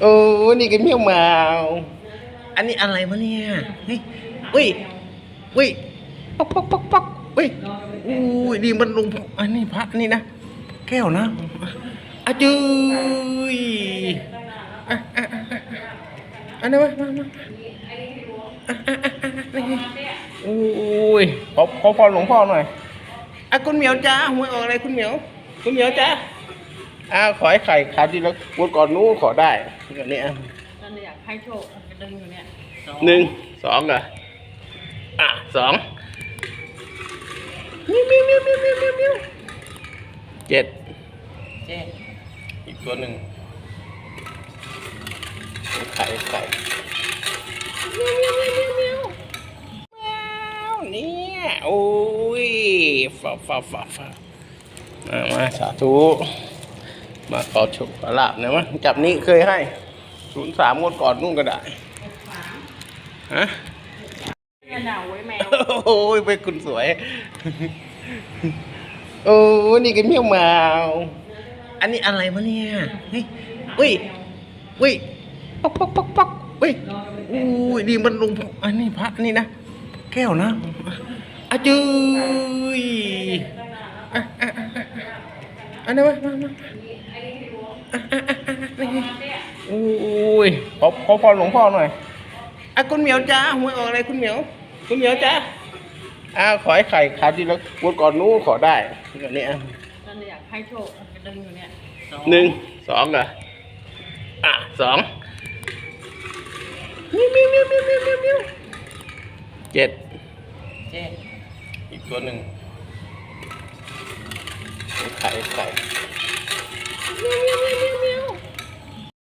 โอ้นี่ก็เมียวมาอันนี้อะไรวะเนี่ยเฮ้ยอุ้ยอุ้ยป๊อกป๊อกป๊อกป๊อกอุ้ยอุ้ยนี่มันลงอันนี้พระนี่นะแก้วนะอาจืยอะอะอะอะอันนี้มามามาอะอะอะอะนี่โอ้ยขอขอพรหลวงพ่อหน่อยอะคุณเหมียวจ้าหวยออกอะไรคุณเหมียวคุณเหมียวจ้า อ้าวขอให้ไข่คราวที่แล้ววันก่อนนู้นขอได้อย่างนี้อะตอนนี้อยากให้โชคจะดึงอยู่เนี่ยสองหนึ่งสองเหรออะสองมิวมิวมิวมิวมิวมิวมิวเจ็ดเจ็ดอีกตัวหนึ่งไข่ไข่มิวมิวมิวมิวมิวแมวเนี่ยโอ้ยฟ้าฟ้าฟ้าฟ้ามามาสาธุ มาขอโชคขอลาบนะวะจับนี้เคยให้ศูนย์สามงวดก่อนนู่นก็ได้ฮะเนี่ยหนาวไว้แมวโอ้ยเป็นคุณสวย โอ้นี่ก็เมียวหมาอันนี้อะไรวะเนี่ยเฮ้ยอุ้ยอุ้ยป๊อกป๊อกป๊อกป๊อกอุ้ยอุ้ยนี่มันลงอันนี้พระนี่นะแก้วนะอาจืยอะอะอะอะอันนี้มามามา อะอะอะอะนี่โอ้ยขอขอพรหลวงพ่อหน่อยอะคุณเหมียวจ้าหวยออกอะไรคุณเหมียว คุณเหมียวจ้าอ้าวขอให้ไข่คราวที่แล้ววันก่อนนู้นขอได้อย่างนี้อะตอนนี้อยากให้โชคจะดึงอยู่เนี่ยสองหนึ่งสองเหรออะสองมิวมิวมิวมิวมิวมิวมิวเจ็ดเจ็ดอีกตัวหนึ่งไข่ไข่ Yum.